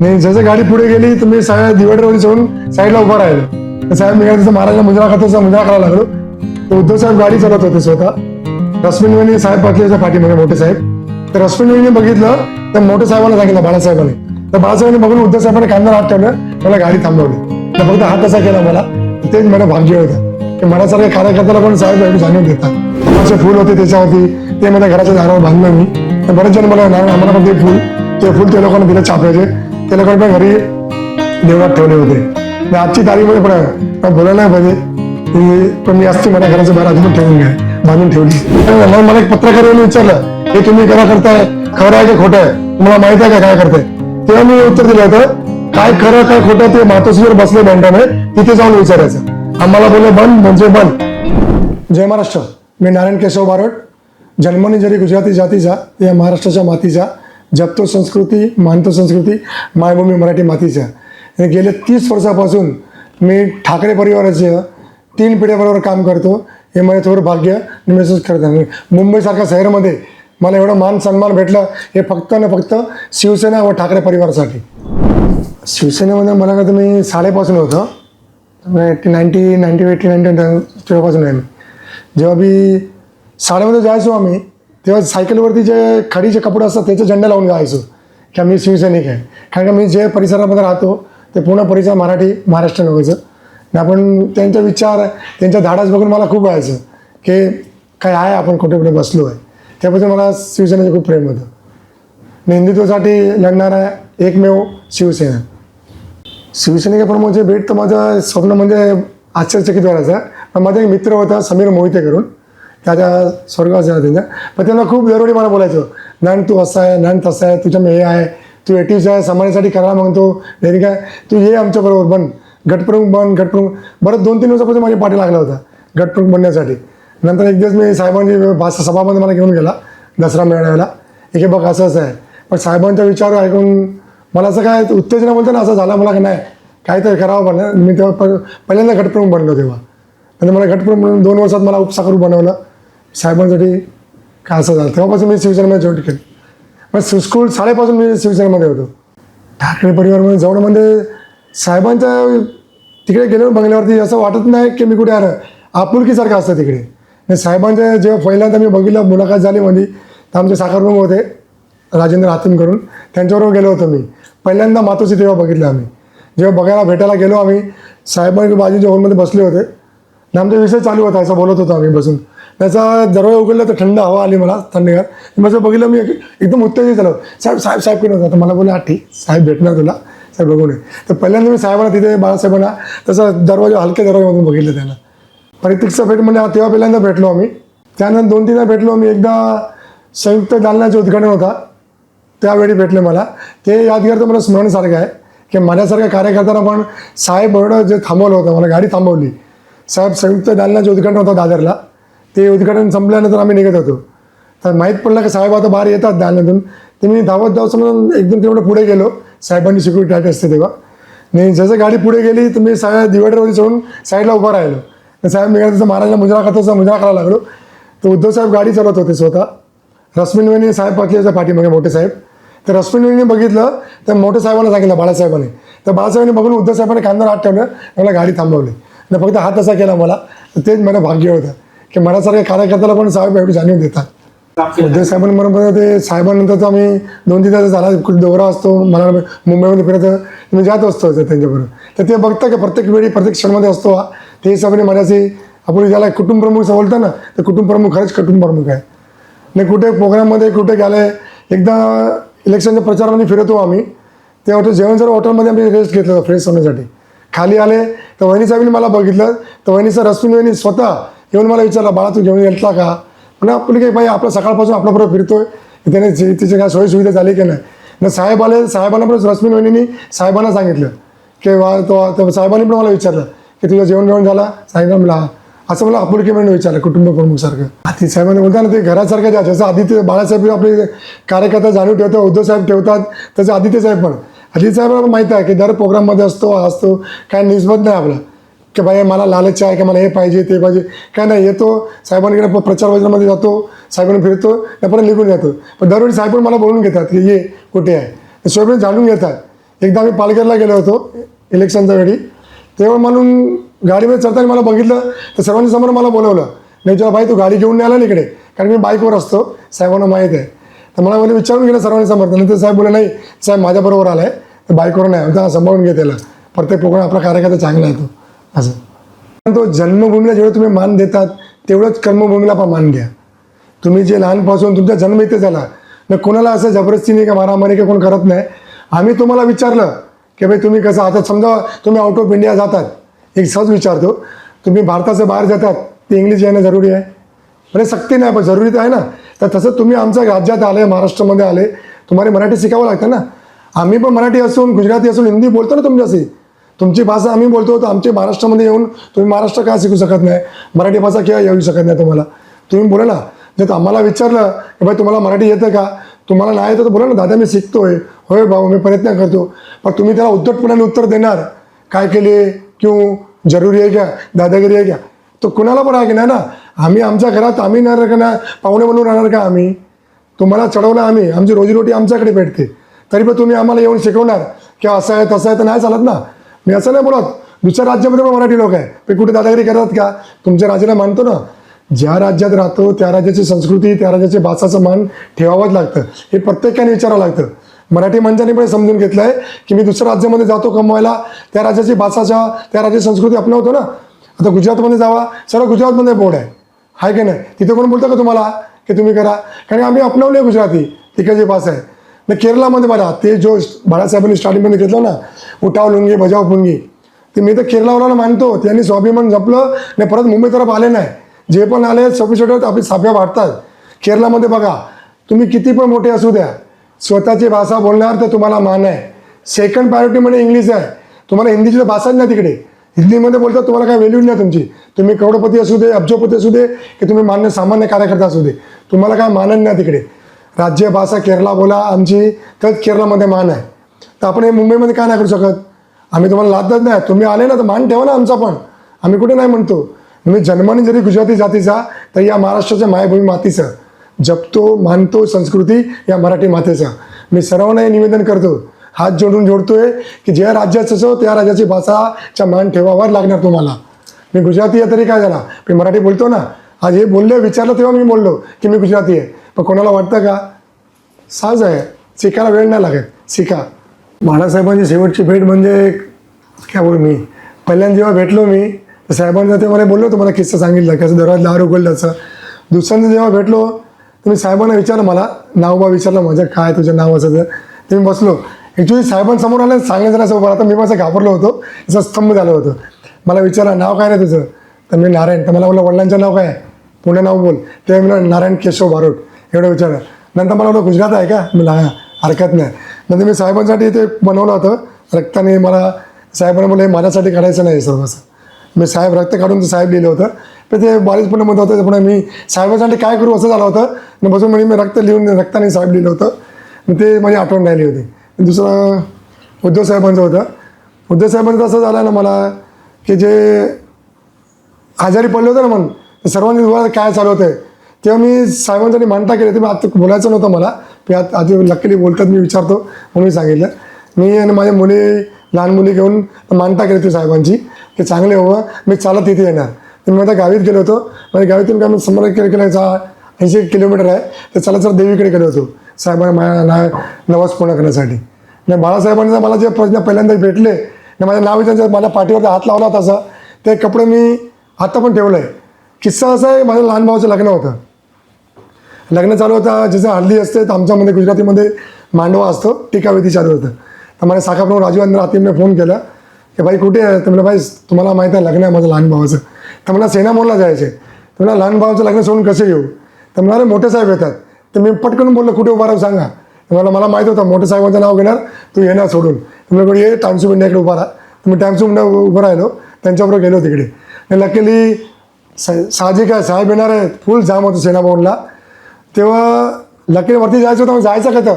नाही जसं गाडी पुढे गेली तर मी सगळ्या दिवाडीवर जाऊन साईडला उभा राहिलो. तर साहेब मी तिथं महाराजला मुजरा खात्याचा मुजरा करायला लागलो. तर उद्धव साहेब गाडी चालवत होते स्वतः. रश्मीनवेनी साहेब पाटलेच्या पाठीमध्ये मोठे साहेब. तर रश्मीनवेनी बघितलं तर मोठे साहेबांना सांगितलं बाळासाहेबांनी तर बाळासाहेबांनी बघून उद्धव साहेबांनी कांदा हात ठेवलं मला गाडी थांबवली. तर फक्त हात कसा केला मला. तेच मला भाग्य होतं की मनासारख्या कार्यकर्त्याला पण साहेब एवढी जाणून देतात. असे फुल होते त्याच्यावरती. ते मला घराच्या दारावर बांधलं मी. तर बरेच जण मला "नारायण, आम्हाला पण ते फुल. ते फुल ते लोकांना दिलं छापायचे त्याला कडे घरी देवळात ठेवले होते. आजची तारीखमध्ये पण आहे. बोलायला पाहिजे. पण मी असते मला घराचं बाहेर अजून ठेवून घ्या बांधून ठेवली. मग मला एक पत्रकाराने विचारलं हे तुम्ही करा करताय? खरं आहे की खोटं आहे? तुम्हाला माहीत आहे का काय करताय? तेव्हा मी उत्तर दिलं होतं काय खरं काय खोटं ते मातोश्रीवर बसले बँडाने तिथे जाऊन विचारायचं. आम्हाला बोलले बंद म्हणजे बंद. जय महाराष्ट्र. मी नारायण केशव बारड जन्मनी जरी गुजराती जातीचा या महाराष्ट्राच्या मातीचा जपतो संस्कृती मानतो संस्कृती मायभूमी मराठी मातीचं. आणि गेले तीस वर्षापासून मी ठाकरे परिवाराचं तीन पिढ्याबरोबर काम करतो. हे माझ्या थोडं भाग्य महसूस करत. आहे मुंबईसारख्या शहरामध्ये मला एवढं मान सन्मान भेटलं हे फक्त आणि फक्त शिवसेना व ठाकरे परिवारासाठी. शिवसेनेमध्ये मला का मी शाळेपासून होतं. Eighty ninety ninety eighty ninety तेव्हापासून आहे मी. जेव्हा मी शाळेमध्ये जायचो आम्ही तेव्हा सायकलवरती जे खडीचे कपडे असतात त्याचे झेंडा लावून गायचो. की आम्ही शिवसैनिक आहे. कारण का मी जे परिसरामध्ये राहतो ते पूर्ण परिसर मराठी महाराष्ट्र व्हायचं आणि आपण त्यांचे विचार त्यांच्या धाडाच बघून मला खूप व्हायचं की काय आहे आपण कुठे कुठे बसलो आहे. त्याबद्दल मला शिवसेनेचं खूप प्रेम होतं. मी हिंदुत्वासाठी लढणारा एकमेव शिवसेना. शिवसेनेच्या प्रमुखचे भेट तर माझं स्वप्न म्हणजे आश्चर्यचकित व्हायचं. पण माझा एक मित्र होता समीर मोहिते करून त्याच्या स्वर्गास जाणार त्यांच्या पण त्यांना खूप दरवेळी मला बोलायचं. नॅन तू असा आहे नॅन तसा आहे तुझ्या हे आहे तू एटीव्ह आहे समाजासाठी करायला मागतो नाही काय? तू ये आमच्याबरोबर बन. गटप्रमुख बन गटप्रमुख बरं दोन तीन दिवसापासून माझी पाठी लागला होता गटप्रमुख बनण्यासाठी. नंतर एक दिवस मी साहेबांनी भाषा सभामध्ये मला घेऊन गेला दसरा मेळाव्याला. एक हे बघ असं असं आहे. पण साहेबांचा विचार ऐकून मला असं काय उत्तेजना बोलतो ना असं झालं मला की नाही? काहीतरी करावं म्हणलं. मी तेव्हा प पहिल्यांदा गटप्रमुख बनलो तेव्हा. नंतर मला गटप्रमुख म्हणून दोन वर्षात मला उपसाकरू बनवलं. साहेबांसाठी काय असं झालं. तेव्हापासून मी शिवसेनेमध्ये जॉईन केली मग सुस्कूल शाळेपासून मी शिवसेनेमध्ये होतो. ठाकरे परिवारमध्ये जाऊन म्हणजे साहेबांच्या तिकडे गेलो बंगल्यावरती असं वाटत नाही की मी कुठे आलं. आपुलकीसारखं असतं तिकडे. साहेबांच्या जेव्हा पहिल्यांदा मी बघितलं मुलाखत झाली म्हणजे तर आमचे साखरप्रमुख होते राजेंद्र हातून करून. त्यांच्याबरोबर गेलो होतो मी. पहिल्यांदा मातोश्री तेव्हा बघितलं आम्ही. जेव्हा बघायला भेटायला गेलो आम्ही साहेबांच्या बाजूच्या हॉलमध्ये बसले होते. आणि आमचा विषय चालू होता असं बोलत होतो आम्ही बसून. त्याचा दरवाजा उघडला तर थंड हवा आली मला थंडगार. माझं बघितलं मी एक- एकदम उत्तेजित झालं. साहेब साहेब साहेब केलं होतं? मला बोला ठीक साहेब भेटणार तुला. साहेब बघून तर पहिल्यांदा मी साहेबांना तिथे बाळासाहेबांना तसं दरवाजा हलक्या दरवाजामधून बघितलं त्यांना. परितिकचा भेट म्हणजे तेव्हा पहिल्यांदा भेटलो आम्ही. त्यानंतर दोन तीनदा भेटलो आम्ही. एकदा संयुक्त दालनाचे उद्घाटन होता. त्यावेळी भेटले मला. ते यादगार तर मला स्मरणसारखं आहे. की माझ्यासारख्या कार्यकर्त्यांना पण साहेब एवढं जे थांबवलं होतं मला गाडी थांबवली. साहेब संयुक्त दालनाचे उद्घाटन होतं दादरला. ते उद्घाटन संपल्यानंतर आम्ही निघत होतो. तर माहीत पडलं की साहेब आता बाहेर येतात दालनातून ते मी धावत धावत समजून दोन तेवढं पुढे गेलो. साहेबांनी सिक्युरिटी टाईट असते तेव्हा. आणि जसं गाडी पुढे गेली तर मी साहेब दिवाडीवरती चढून साईडला उभा राहिलो. तर साहेब मी तसं महाराजला मुजरा खात्याचा मुजरा करायला लागलो. तर उद्धव साहेब गाडी चालवत होते स्वतः. रश्मीनवेनी साहेब पाटलेच्या पाठीमागे मोठे साहेब. तर रश्मीनवेनी बघितलं तर मोठ्या साहेबांना सांगितलं बाळासाहेबांनी. तर बाळासाहेबांनी बघून उद्धव साहेबांनी कांदा हात ठेवलं मला गाडी थांबवली. आणि फक्त हात असा केला मला. तेच मला भाग्य होतं. की मनासारख्या कार्यकर्त्याला पण साहेब एवढी जाणीव देतात. उद्धव साहेबांबरोबर ते साहेबांनंतर तर आम्ही दोन तीन तास झाला कुठे दौरा असतो मला मुंबईमध्ये फिरत मी जात असतो त्यांच्याबरोबर. तर ते बघतं की प्रत्येक वेळी प्रत्येक क्षणमध्ये असतो ते हिशोबाने माझ्याशी आपण ज्याला कुटुंब प्रमुख असं बोलतो ना तर कुटुंब प्रमुख खरंच कुटुंब प्रमुख आहे. नाही कुठे प्रोग्राममध्ये कुठे गेले एकदा इलेक्शनच्या प्रचारामध्ये फिरतो आम्ही. तेव्हा ते जेवण जर हॉटेलमध्ये आम्ही रेस्ट घेतलं फ्रेश होण्यासाठी. खाली आले तर वहिनी साहेबांनी मला बघितलं तर वहिनीचं रश्मी वहिनी स्वतः येऊन मला विचारलं बाळा तू घेऊन येतला का? म्हणजे आपण काही बाई आपलं सकाळपासून आपल्याबरोबर फिरतोय. त्याने तिची तिचे काय सोयीसुविधा झाली की नाही? ना साहेब आले साहेबांना पण रश्मी वहिनीनी साहेबांना सांगितलं की वा तो साहेबांनी पण मला विचारलं की तुझं जेवण जेवण झाला? साहेबांना मला "हा." असं मला आपुलकी म्हणून विचारलं कुटुंब प्रमुखसारखं. आधी साहेबांनी बोलता ना ते घरासारखं ज्या जसं आदित्य बाळासाहेब आपले कार्यकर्ता जाणीव ठेवतात उद्धव साहेब ठेवतात तसं आदित्य साहेब पण. आदित्य साहेबांना माहिती आहे की दर प्रोग्राममध्ये असतो असतो काय निस्बत नाही आपला. की बाई मला लालच आहे की मला हे पाहिजे ते पाहिजे. काय नाही येतो साहेबांकडे प्रचार वजनामध्ये जातो साहेबांना फिरतो त्यापर्यंत निघून जातो. पण दरवेळी साहेबांना मला बोलून घेतात की ये कुठे आहे? सोयबीन जाणून घेतात. एकदा आम्ही पालघरला गेलो होतो इलेक्शनच्या वेळी. तेव्हा म्हणून गाडीमध्ये चढताना मला बघितलं तर सर्वांनी समोर मला बोलवलं. नाही जेव्हा भाई तू गाडी घेऊन नाही आला ना इकडे? कारण मी बाईकवर असतो साहेबांना माहीत आहे. तर मला बोलले विचारून गेलं सर्वांनी समोर. नंतर साहेब बोलले नाही साहेब माझ्याबरोबर आला आहे तर बाईकवर नाही. होता सांभाळून घे त्याला. प्रत्येक प्रोग्राम आपला कार्यकर्ता चांगला आहे असं. पण तो जन्मभूमीला जेवढं तुम्ही मान देतात तेवढंच कर्मभूमीला पण मान घ्या. तुम्ही जे लहानपासून तुमचा जन्म इथे झाला न कोणाला असं जबरदस्तीने का मारामारी का कोण करत नाही. आम्ही तुम्हाला विचारलं की भाई तुम्ही कसं आता समजा तुम्ही आउट ऑफ इंडिया जातात. एक सहज विचारतो तुम्ही भारताचं बाहेर जातात ते इंग्लिश येणं जरुरी आहे. म्हणजे सक्ती नाही पण जरुरी तर आहे ना. तर तसं तुम्ही आमच्या राज्यात आले महाराष्ट्रामध्ये आले तुम्हाला मराठी शिकावं लागतं ना. आम्ही पण मराठी असून गुजराती असून हिंदी बोलतो ना तुमच्याशी. तुमची भाषा आम्ही बोलतो तर आमच्या महाराष्ट्रामध्ये येऊन तुम्ही महाराष्ट्र का शिकू शकत नाही? मराठी भाषा किंवा येऊ शकत नाही तुम्हाला. तुम्ही बोला ना. जर आम्हाला विचारलं की भाई तुम्हाला मराठी येतं का? तुम्हाला नाही येतं तर बोला ना दादा मी शिकतोय. होय भाऊ मी प्रयत्न करतो. पण तुम्ही त्याला उद्धटपणाने उत्तर देणार. काय केले? क्यों? जरुरी आहे का? दादागिरी आहे का? तो कुणाला पण आहे की नाही ना? आम्ही आमच्या घरात आम्ही नाही राहणार पाहुणे म्हणून राहणार का आम्ही? तुम्हाला चढवलं आम्ही. आमची रोजीरोटी आमच्याकडे भेटते. तरी पण तुम्ही आम्हाला येऊन शिकवणार. किंवा असं आहे तसं आहे तर नाही चालत ना. मी असं नाही बोलत. दुसऱ्या राज्यामध्ये पण मराठी लोक आहे ते कुठे दादागिरी करतात का? तुमच्या राज्याला मानतो ना. ज्या राज्यात राहतो त्या राज्याची संस्कृती त्या राज्याची भाषाचं मान ठेवावंच लागतं. हे प्रत्येकाने विचारावं लागतं. मराठी माणसाने पण समजून घेतलं आहे की मी दुसऱ्या राज्यामध्ये जातो कमवायला त्या राज्याची भाषाच्या त्या राज्याची संस्कृती अपनावतो ना. आता गुजरातमध्ये जावा सर्व गुजरातमध्ये बोर्ड आहे. हाय की नाही? तिथे कोण बोलतं का तुम्हाला? की तुम्ही करा. कारण आम्ही अपनावले गुजराती. तिकडची भाषा आहे. मग केरळामध्ये बघा ते जो बाळासाहेबांनी स्टार्टिंगमध्ये घेतलं ना उठाव लुंगी बजाव पुंगी ते मी तर केरळावाला मानतो. त्यांनी स्वाभिमान जपलं आणि परत मुंबई तरफ आले नाही. जे पण आले सफिशियंट आपली साफ्या वाढतात. केरळामध्ये बघा तुम्ही किती पण मोठे असू द्या स्वतःची भाषा बोलणार तर तुम्हाला मान आहे. सेकंड प्रायोरिटी म्हणजे इंग्लिश आहे. तुम्हाला हिंदीची तर भाषाच नाही तिकडे. हिंदीमध्ये बोलतात तुम्हाला काय व्हॅल्यू नाही तुमची. तुम्ही करोडपती असू दे अब्जोपती असू दे की तुम्ही मान्य सामान्य कार्यकर्ता असू दे. तुम्हाला काय मानन नाही तिकडे. राज्य भाषा केरला बोला आमची तर केरळामध्ये मान आहे. तर आपण हे मुंबईमध्ये काय नाही करू शकत? आम्ही तुम्हाला लादत नाही. तुम्ही आले ना तर मान ठेवा ना आमचा पण. आम्ही कुठे नाही म्हणतो. म्हणजे जन्माने जरी गुजराती जातीचा तर या महाराष्ट्राच्या मायभूमी मातीचं. जपतो मानतो संस्कृती या मराठी मातेचा. मी सर्वांना हे निवेदन करतो. हात जोडून जोडतोय की ज्या राज्याचं असो त्या राज्याची भाषाच्या मान ठेवावर लागणार तुम्हाला. मी गुजराती आहे तरी काय झाला? मी मराठी बोलतो ना? आज हे बोलले विचारलं तेव्हा मी बोललो की मी गुजराती आहे. पण कोणाला वाटतं का? साज आहे. शिकायला वेळ नाही लागेल शिका. बाळासाहेबांची शेवटची भेट म्हणजे काय बोलू मी? पहिल्यांदा जेव्हा भेटलो मी तर साहेबांना ते मला बोललो तुम्हाला किस्सा सांगितलं की असं दरवाज दार उघडलं असं दुसऱ्यांदा जेव्हा भेटलो तुम्ही साहेबांना विचारलं मला नाव बा विचारलं माझं काय तुझं नाव असं तर तुम्ही मी बसलो. ॲक्च्युली साहेबांसमोर आलं सांगण्याचं जरा उभं आता मी माझं घाबरलो होतो. असं स्तंभ झालं होतं. मला विचारलं नाव काय रे तुझं? तर मी नारायण. तर मला बोललं वडिलांचं नाव काय आहे? पुणे नाव बोल. ते मी नारायण केशव बारोट. एवढं विचारलं नंतर मला बोललं गुजरात आहे का? मी हां हरकत नाही. नंतर मी साहेबांसाठी ते बनवलं होतं. रक्ताने मला साहेबांना बोलले माझ्यासाठी काढायचं नाही सर्व असं. मी साहेब रक्त काढून ते साहेब लिहिलं होतं. पण ते बारीकपणे म्हणत होतं पुन्हा मी साहेबांसाठी काय करू असं झालं होतं. आणि बसून म्हणजे मी रक्त लिहून रक्ताने साहेब लिहिलं होतं. मग ते माझी आठवण राहिली होती. दुसरं उद्धव साहेबांचं होतं. उद्धव साहेबांचं असं झालं ना मला की जे आजारी पडले होते ना मग सर्वांनी काय चालू होतं तेव्हा मी साहेबांसाठी मांडता केली तुम्ही आता बोलायचं नव्हतं मला. मी आता आधी लकीली बोलतात मी विचारतो म्हणून मी सांगितलं. मी आणि माझ्या मुली लहान मुली घेऊन मानता केली होती साहेबांची. की चांगले हवं मी चालत तिथे येणार. तर मी आता गावीत गेलो होतो. माझ्या गावीतून काय मी समोर केलं केलं ऐंशी किलोमीटर आहे. तर चला सर देवीकडे गेलो होतो. साहेबांना माझ्या ना नवस पूर्ण करण्यासाठी. नाही बाळासाहेबांनी मला जे प्रश्न पहिल्यांदा भेटले नाही माझ्या नाव विचारायचं मला पाठीवरती हात लावला तसा ते कपडे मी आत्ता पण ठेवलं आहे किस्सा असा आहे माझ्या लहान भावाचं लग्न होतं. लग्न चालू होतं जसं हल्ली असते तर आमच्यामध्ये गुजरातीमध्ये मांडवा असतो टीकाविधी चालू होतं. तर मला साखाप्रभू राजू हातीमने फोन केला की भाई कुठे आहे? तर मला भाई तुम्हाला माहीत आहे लग्न आहे माझं लहान भावाचं. तर मला सेनामोलला जायचे तर मला लहान भावाचं लग्न सोडून कसे येऊ? तर म्हणाले मोठे साहेब येतात. तर मी पटकन बोललो कुठे उभा राहू सांगा? मला मला माहीत होतं मोठ्या साहेबांचं नाव घेणार तू येणार सोडून. तर ये टाइम्स ऑफ इंडियाकडे उभा राहा. तर मी टाइम्स ऑफ इंडिया उभं राहिलो त्यांच्याबरोबर गेलो तिकडे. लकीली सा साहजिक आहे साहेब येणार आहे फुल जाम होतं सेनाभवनला. तेव्हा लकीवरती वरती जायचं होतं मग जायचं का तर?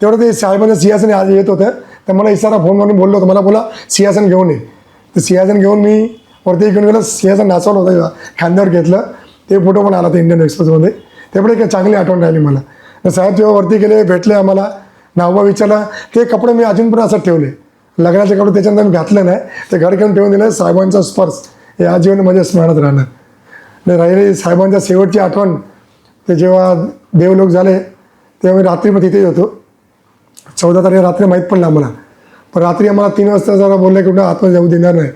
तेवढं ते साहेबांचं सिंहासन आज येत होतं. तर मला इशारा फोन करून बोललो होतं. मला बोला सिंहासन घेऊन ये. तर सिंहासन घेऊन मी वरती घेऊन गेलो. सिंहासन नाचवलं होतं खांद्यावर घेतलं. ते फोटो पण आला ते इंडियन एक्सप्रेसमध्ये ते पण एक चांगली आठवण राहिली मला. तर साहेब जेव्हा वरती गेले भेटले आम्हाला. नावबा विचारला. ते कपडे मी अजून पण असं ठेवले. लग्नाचे कपडे त्याच्यानंतर मी घातले नाही. ते घर घेऊन ठेवून दिलं. साहेबांचा स्पर्श. हे आजीवन माझ्या स्मरणात राहणार. नाही राहिली साहेबांच्या शेवटची आठवण. ते जेव्हा देवलोक झाले तेव्हा मी रात्री पण तिथेच होतो. चौदा तारीख रात्री माहीत पडलं आम्हाला. पण रात्री आम्हाला तीन वाजता जरा बोलले की कुठं आतमध्ये जाऊ देणार नाही.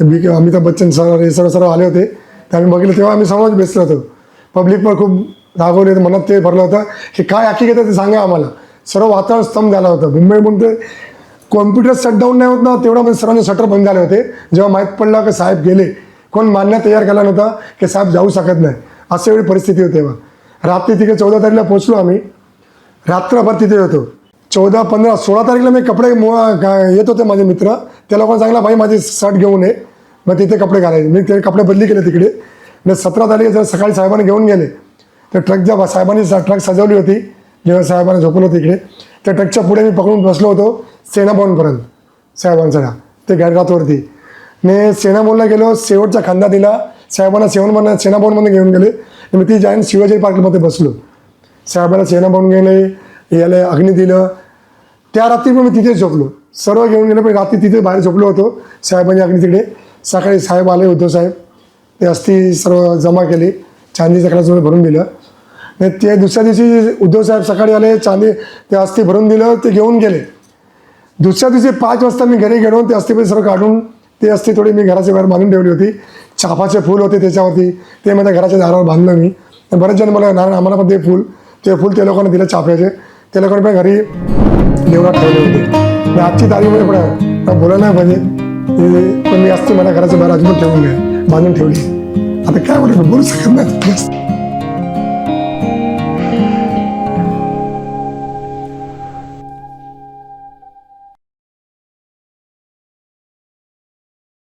तर बी अमिताभ बच्चन सर हे सर्व सर्व आले होते. ते आम्ही बघितलं तेव्हा आम्ही सर्वच बेसलो होतो. पब्लिक पण खूप रागवले मनात ते भरलं होतं. की काय आखी घेतं ते सांगा आम्हाला. सर्व वातावरण स्तंभ झालं होतं. मुंबई म्हणते कॉम्प्युटर शटडाऊन नाही होत ना तेवढा म्हणजे सर्वांचे शटर बंद झाले होते. जेव्हा माहीत पडलं की साहेब गेले कोण मान्य तयार केला नव्हता की साहेब जाऊ शकत नाही. अशी एवढी परिस्थिती होती तेव्हा. रात्री तिथे चौदा तारीखला पोहोचलो आम्ही. रात्रभर तिथे होतो. चौदा पंधरा सोळा तारीखला मी कपडे मुळा- येत होते माझे मित्र. त्या लोकांना सांगला भाई माझे शर्ट घेऊन ये. मग तिथे कपडे घालायचे. मी ते कपडे बदली केले तिकडे. मग सतरा तारीख जर सकाळी साहेबांनी घेऊन गेले तर ट्रक साहेबांनी स- ट्रक सजवली होती जेव्हा साहेबांनी झोपलं होतं त्या ट्रकच्या पुढे मी पकडून बसलो होतो सेनाभवनपर्यंत साहेबांचा ते घाटघातवरती मी सेनाभवनला गेलो शेवटचा खांदा दिला. साहेबांना सेवन सेनाभवनमध्ये घेऊन गेले. मी ती जाईन शिवाजी पार्कमध्ये बसलो. साहेबांना सेना बनवून गेले याला अग्नी दिलं. त्या रात्री पण मी तिथेच झोपलो. सर्व घेऊन गेलं पण रात्री तिथे बाहेर झोपलो होतो. साहेबांनी अग्नी तिकडे सकाळी साहेब आले उद्धव साहेब. ते अस्थी सर्व जमा केली चांदी कलासमध्ये भरून दिलं. नाही ते दुसऱ्या दिवशी उद्धव साहेब सकाळी आले चांदी ते अस्थी भरून दिलं ते घेऊन गेले. दुसऱ्या दिवशी पाच वाजता मी घरी गेलो ते अस्थिपैसे सर्व काढून ते अस्थि थोडी मी घराच्या बाहेर बांधून ठेवली होती. चाफाचे फूल होते त्याच्यावरती. ते माझ्या घराच्या दारावर बांधलं मी. बरेच जण मला नारायण आम्हाला पण ते फूल. ते फूल त्या लोकांना दिलं चाफ्याचे. त्या लोकांनी पण घरी देवळात ठेवले होते. आणि आजची तारीखमध्ये म्हणजे पण बोला बोलायला नाही पाहिजे. पण मी असते मला घराच्या बाहेर अजून ठेवून घ्या बांधून ठेवली आता काय बोलू बोलू शकत नाही.